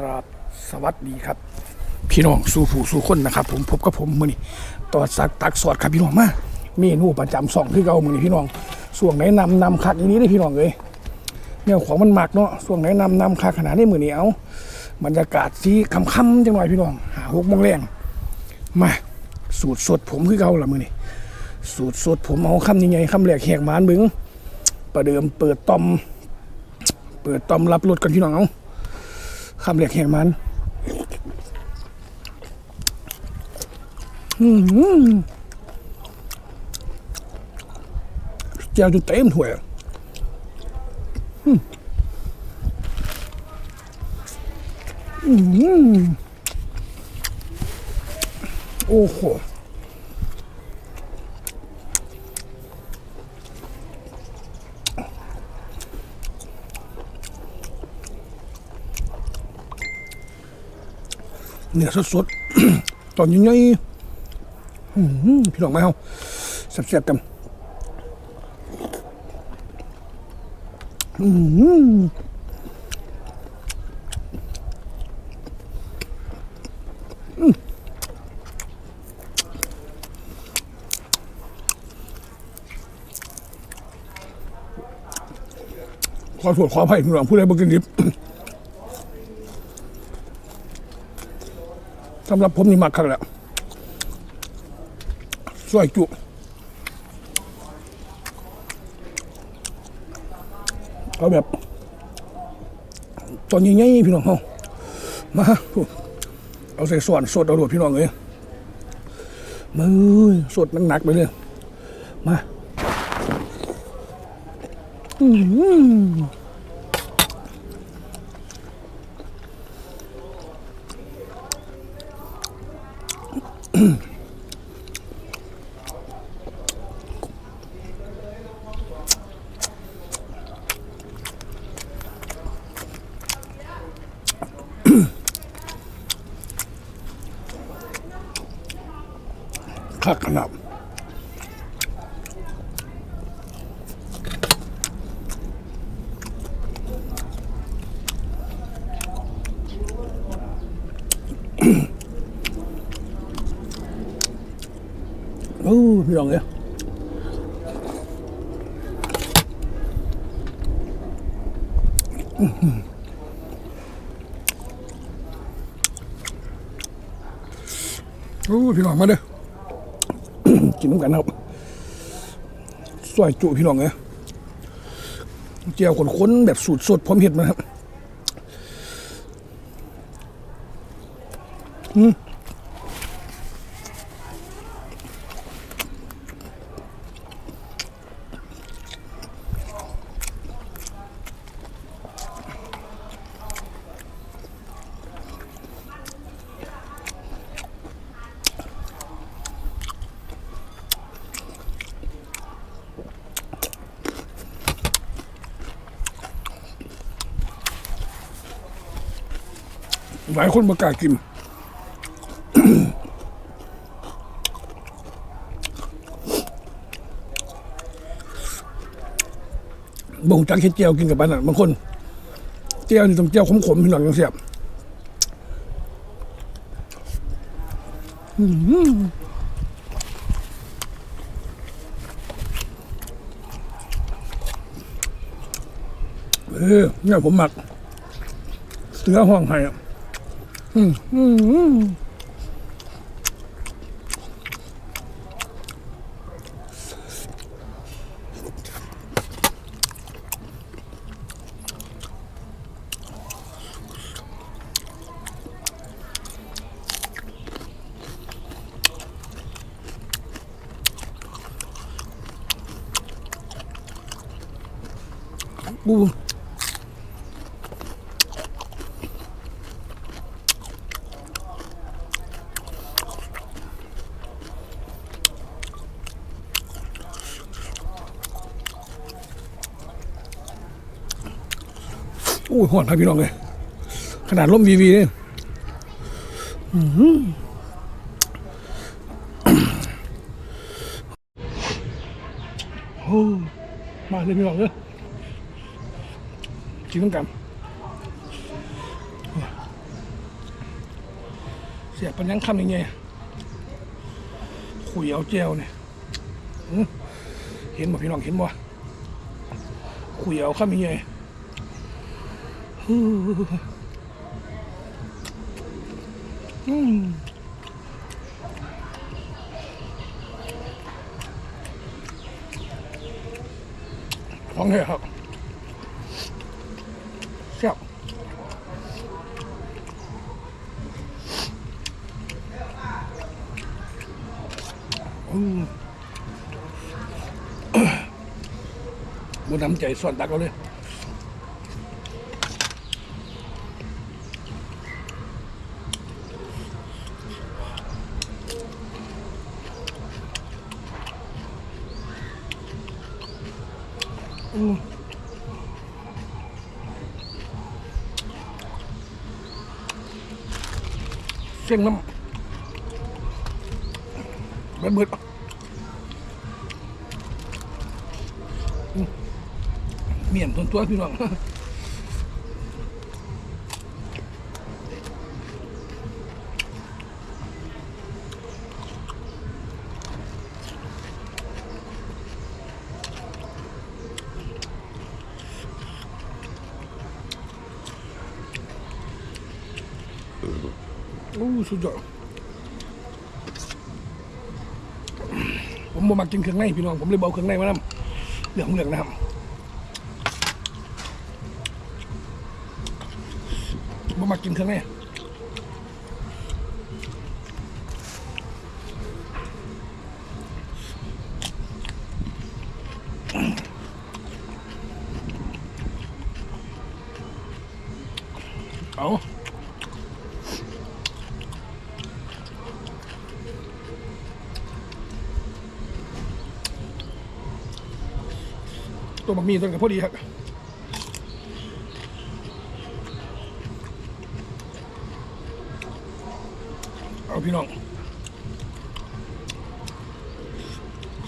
ครับสวัสดีครับ พี่น้องสู่ผู้สู่คนนะครับ ผมพบกับผมมือนี่ต่อสักตักสอดครับพี่น้องมาเมนูประจำสองคือเก่ามือนี่พี่น้องส่วงไหนนำนำคักอย่างนี้ได้พี่น้องเลยเนี่ยของมันหมักเนาะส่วงไหนนำนำคักขนาดนี้มือนี้เอาบรรยากาศสีค่ำๆจังหน่อยพี่น้องหาหกโมงแรงมาสูตรสดผมคือเก่าละมือนี่สูตรสดผมเอาคำยังไงคำแรกแหกมานบึงประเดิมเปิดตอม เปิดตอมรับรถกันพี่น้องเอา คำแรกแห่งมันเจ้าจะเต็มถ้วยอะอืมอืมโอ้โห เนื้อสดๆ ตอนยังไงพี่น้องไม่เอาแซ่บๆกันขอโทษขออภัยพี่น้องผู้ใดบ่กินดิบ สำหรับผมนี่มักคักแหละซอยจุเอาแบบ ตอนนี้ไงพี่น้องเฮามาเอาใส่ส่วนสดเอาโดดพี่น้องเลยมือสดหนักๆไปเลย มา คักขนาด อู้พี่น้องเนี่ยโอ้พี่น้องมาเด้อกินน้ำกันครับสวยจุพี่น้องเลยเจียวข้นๆแบบสูตรสดพร้อมเห็ดมาครับ อืม หลายคนประกล้ากิน บ่งจักเฮ็ดเจียวกินกับบ้านน่ะบางคน เจียวนี่ต้องเจียวขมๆพี่น้องจังเสียบเออเนี่ยผมหมัก เสือห้องไห้อะ อืมอืม อู้หอนครับพี่น้องเลยขนาดร่มวีวีเนี่ยอื้อหือโอ้มาเลยพี่น้องเลยกินต้องกันสียบป็นยังคำยังไงคุยเอาเจลเนี่ยเห็นบ่พี่น้องเห็นบ่คุยเอาคำยังไง อืมของเนี่ยครับเสียบ อืม บนน้ำใจส่วนตักเราเลย อืม เสียงน้ำเบิดเบิดอืมเมียนตัวตัวพี่น้องโอ้สุดยอดผมบ่มากินเครื่องในพี่น้องผมเลยเบาเครื่องในมานำเหลืองเหลืองนะครับบ่มากินเครื่องในเอา ตัวบักหมีตัวกับพอดีครับเอาพี่น้อง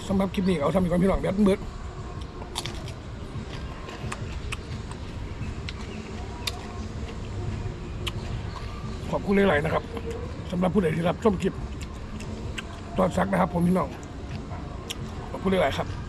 สำหรับคลิปนี้เอาทำอีกก่อนพี่น้องแบดเบิดขอบคุณหลายๆนะครับสำหรับผู้ใดที่รับชมคลิปตอนซักนะครับ ผมพี่น้องขอบคุณหลายๆครับ